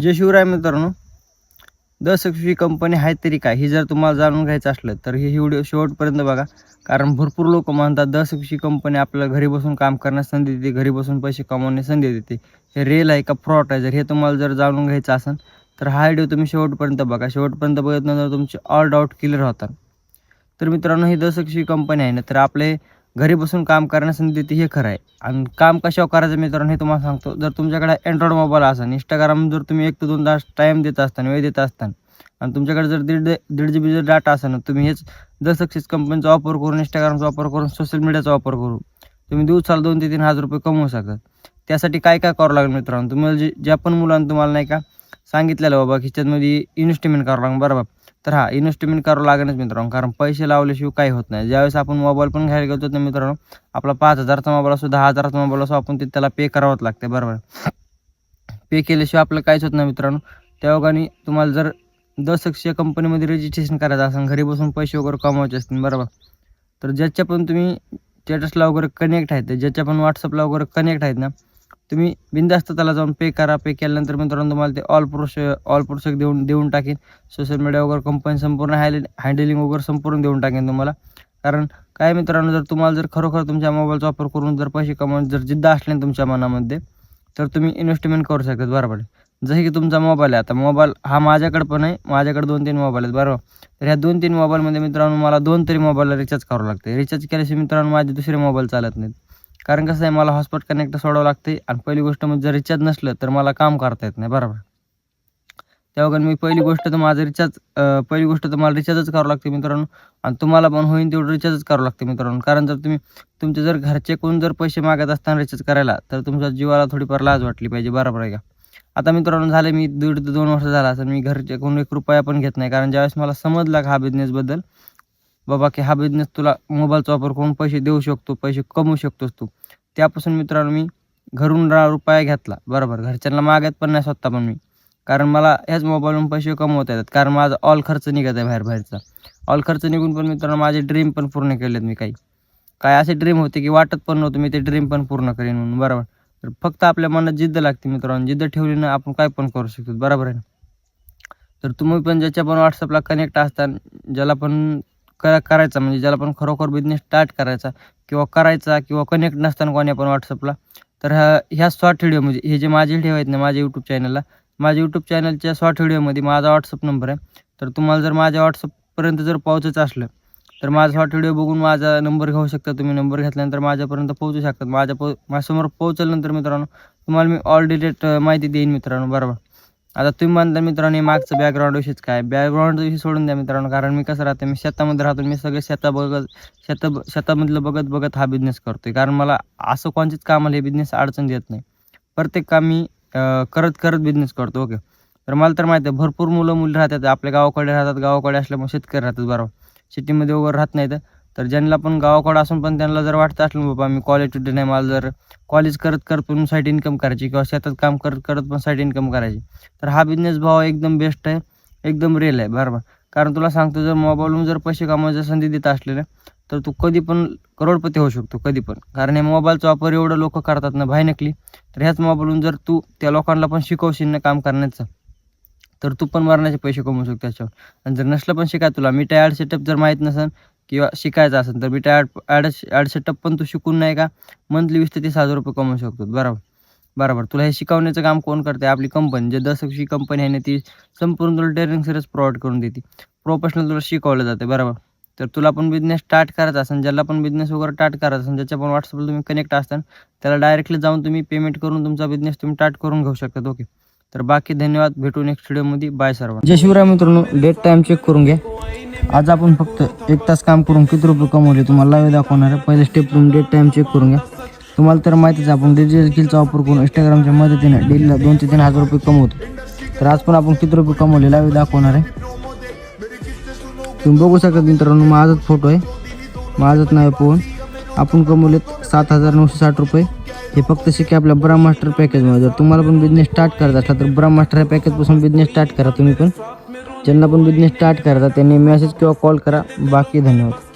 जय शिवराय मित्रांनो दस ही कंपनी आहे तरी काय? ही जर तुम्हाला जाणून घ्यायचं असलं तर हे व्हिडिओ शेवटपर्यंत बघा. कारण भरपूर लोक म्हणतात दस ही कंपनी आपल्याला घरी बसून काम करण्यास संधी देते घरी बसून पैसे कमवण्यास संधी देते. हे रेल आहे का फ्रॉड आहे जर हे तुम्हाला जर जाणून घ्यायचं असेल तर हा व्हिडिओ तुम्ही शेवटपर्यंत बघा. शेवटपर्यंत बघितल्यानंतर तुमचे ऑल डाऊट क्लिअर होतात. तर मित्रांनो ही दस ही कंपनी आहे ना तर आपले घरी बसून काम करण्यास संधी देते हे खरं आहे. आणि काम कशावर करायचं मित्रांनो हे तुम्हाला सांगतो. जर तुमच्याकडे अँड्रॉइड मोबाईल असेल इंस्टाग्राम जर तुम्ही एक ते दोन तास टाईम देत असताना वेळ देत असताना आणि तुमच्याकडे जर दीड दीड जी बी जर डाटा असेल ना तुम्ही हेच द सक्सेस कंपनीचा वापर करून इंस्टाग्रामचा वापर करून सोशल मीडियाचा वापर करून तुम्ही दिवसाला दोन ते तीन हजार रुपये कमवू शकतात त्यासाठी काय काय करावं लागेल मित्रांनो? तुम्हाला जे ज्या पण मुलांना तुम्हाला नाही का सांगितलेलं बाबा ह्याच्यामध्ये इन्व्हेस्टमेंट करावं लागेल. बरोबर तर हा इन्व्हेस्टमेंट करावं लागेलच मित्रांनो कारण पैसे लावल्याशिवाय काही होत नाही. ज्यावेळेस आपण मोबाईल पण घ्यायला गेलो तर मित्रांनो आपला पाच हजारचा मोबाईल असो दहा हजाराचा मोबाईल असो आपण ते त्याला पे करावंच लागते. बरोबर? पे केल्याशिवाय आपलं काहीच होत नाही मित्रांनो. त्या ओघाने तुम्हाला जर दस या कंपनीमध्ये रजिस्ट्रेशन करायचं असेल घरी बसून पैसे वगैरे कमवायचे असतील बरोबर तर ज्याच्या पण तुम्ही स्टेटसला वगैरे कनेक्ट आहेत ज्याच्या पण व्हॉट्सअपला वगैरे कनेक्ट आहेत ना तुम्ही बिंदास्त त्याला जाऊन पे करा पे केल्यानंतर मित्रांनो तुम्हाला ते ऑल प्रोस ऑल प्रोसेस देऊन देऊन टाकेन. सोशल मीडिया वगैरे कंपनी संपूर्ण हॅल हँडलिंग वगैरे संपूर्ण देऊन टाकेन तुम्हाला. कारण काय मित्रांनो जर तुम्हाला जर खरोखर तुमच्या मोबाईलचा वापर करून जर पैसे कमावून जर जिद्द असले तुमच्या मनामध्ये तर तुम्ही इन्व्हेस्टमेंट करू शकतात बरोबर. जसे की तुमचा मोबाईल आहे आता मोबाईल हा माझ्याकडे पण आहे माझ्याकडे दोन तीन मोबाईल आहेत बरोबर. तर ह्या दोन तीन मोबाईलमध्ये मित्रांनो मला दोन तरी मोबाईलला रिचार्ज करावं लागते. रिचार्ज केल्याशिवाय मित्रांनो माझे दुसरे मोबाईल चालत नाहीत. कारण कसं आहे मला हॉटस्पॉट कनेक्ट सोडावं लागते आणि पहिली गोष्ट म्हणजे जर रिचार्ज नसलं तर मला काम करता येत नाही बरोबर? तेव्हा मी पहिली गोष्ट तर माझं रिचार्ज पहिली गोष्ट तर मला रिचार्जच करावं लागते मित्रांनो. आणि तुम्हाला पण होईल तेवढं रिचार्जच करावं लागते मित्रांनो. कारण जर तुम्ही तुमचे जर घरचे कोण जर पैसे मागत असताना रिचार्ज करायला तर तुमच्या जीवाला थोडीफार लाज वाटली पाहिजे बरोबर आहे का? आता मित्रांनो झाले मी दीड ते दोन वर्ष झाला असं मी घरचे कोण एक रुपया पण घेत नाही. कारण ज्यावेळेस मला समजला हा बिझनेसबद्दल बाबा की हा बिझनेस तुला मोबाईलचा वापर करून पैसे देऊ शकतो पैसे कमवू शकतोस तू. त्यापासून मित्रांनो मी घरून रुपया घेतला. बरोबर घरच्यांना मागत पण नाही स्वतः पण मी. कारण मला ह्याच मोबाईलवरून पैसे कमवता येतात. कारण माझा ऑल खर्च निघत आहे बाहेर बाहेरचा. ऑल खर्च निघून पण मित्रांनो माझे ड्रीम पण पूर्ण केलेत मी काही. काय असे ड्रीम होते की वाटत पण नव्हतं मी ते ड्रीम पण पूर्ण करेन म्हणून. बरोबर. तर फक्त आपल्या मनात जिद्द लागते मित्रांनो. जिद्द ठेवली ना आपण काय पण करू शकतो. बरोबर आहे ना? तर तुम्ही पण ज्याच्या पण व्हॉट्सअपला कनेक्ट असता ज्याला पण करा करायचा. म्हणजे ज्याला पण खरोखर बिझनेस स्टार्ट करायचा किंवा करायचा किंवा कनेक्ट नसताना कोणी पण व्हॉट्सअपला तर ह्या ह्या शॉर्ट व्हिडिओ म्हणजे हे जे माझे व्हिडिओ आहेत ना माझ्या यूट्यूब चॅनलला माझ्या यूट्यूब चॅनलच्या शॉर्ट व्हिडिओमध्ये माझा व्हॉट्सअप नंबर आहे. तर तुम्हाला जर माझ्या व्हॉट्सअपपर्यंत जर पोहोचायचं असलं तर माझा शॉर्ट व्हिडिओ बघून माझा नंबर घेऊ शकता तुम्ही. नंबर घेतल्यानंतर माझ्यापर्यंत पोहोचू शकतात माझ्या पो माझ्यासमोर पोहोचल्यानंतर मित्रांनो तुम्हाला मी ऑल डिटेट माहिती देईन मित्रांनो. बरोबर? आता तुम्ही म्हणता मित्रांनो मागचं बॅकग्राऊंड विषयीच काय? बॅकग्राऊंड विषय सोडून द्या मित्रांनो कारण मी कसं राहते मी शेतामध्ये राहतो मी सगळे शेता बघत शेता शेतामधलं बघत बघत हा बिझनेस करतोय. कारण मला असं कोणतेच कामाला हे बिझनेस अडचण देत नाही. प्रत्येक काम मी करत करत बिझनेस करतो ओके तर मला तर माहिती आहे भरपूर मुलं मुली राहतात आपल्या गावाकडे राहतात गावाकडे असल्यामुळे शेतकरी राहतात बरोबर? सिटीमध्ये वगैरे राहत नाही तर तर ज्यांना पण गावाकडं असून पण त्यांना जर वाटत असलं बाबा मी कॉलेज टू नाही मला जर कॉलेज करत करत पण साईड इन्कम करायची किंवा शेतात काम करत करत पण साईड इन्कम करायची तर हा बिझनेस भाव एकदम बेस्ट आहे एकदम रिअल आहे बरोबर. कारण तुला सांगतो जर मोबाईलवरून जर पैसे कमवायची संधी देत असले ना तर तू कधी पण करोडपती होऊ शकतो कधी पण. कारण हे मोबाईलचा वापर एवढं लोक करतात ना भाई नकली तर ह्याच मोबाईलवरून जर तू त्या लोकांना पण शिकवशील ना काम करण्याचं तर तू पण मरण्याचे पैसे कमवू शकतो त्याच्यावर. आणि जर नसलं पण शिकाय तुला मी टायर सेटअप जर माहीत नसेल किंवा शिकायचं असेल तर मी ॲड ॲड ॲड सेटअप पण तू शिकून नाही का मंथली वीस ते तीस हजार रुपये कमवू शकतो. बरोबर? बरोबर. तुला हे शिकवण्याचं काम कोण करते आपली कंपनी जे दशकची कंपनी आहे ना ती संपूर्ण तुला ट्रेनिंग सिरीज प्रोव्हाइड करून देते. प्रोफेशनल तुला शिकवलं जाते बरोबर? तर तुला पण बिझनेस स्टार्ट करायचा असेल ज्याला पण बिझनेस वगैरे स्टार्ट करायचा असेल ज्याच्या पण व्हॉट्सअपला तुम्ही कनेक्ट असताल त्याला डायरेक्टली जाऊन तुम्ही पेमेंट करून तुमचा बिझनेस तुम्ही स्टार्ट करून घेऊ शकतात. ओके तर बाकी धन्यवाद. भेटू नेक्स्ट व्हिडिओमध्ये बाय सर्व जय शिवराय मित्रांनो. डेट टाईम चेक करून घ्या. आज आपण फक्त एक तास काम करून किती रुपये कमवले तुम्हाला लाईव्ह दाखवणार आहे. पहिले स्टेप तुम्ही डेट टाईम चेक करून घ्या. तुम्हाला तर माहितीच आहे, आपण डिजिटल स्किलचा वापर करून इंस्टाग्रामच्या मदतीने डेलीला दोन ते तीन हजार रुपये कमवतो. तर आज पण आपण किती रुपये कमवले लाईव्ह दाखवणार आहे. तुम्ही बघू शकता मित्रांनो माझाच फोटो आहे. माझंच नाव पोहून आपण कमवलेत सात हजार नऊशे साठ रुपये. हे फक्त शिके आपल्या ब्राम मास्टर पॅकेजमध्ये जर तुम्हाला पण बिझनेस स्टार्ट करायचा असला तर ब्राम मास्टर या पॅकेजपासून बिझनेस स्टार्ट करा तुम्ही पण. ज्यांना पण बिझनेस स्टार्ट करायचा त्यांनी मेसेज किंवा कॉल करा. बाकी धन्यवाद.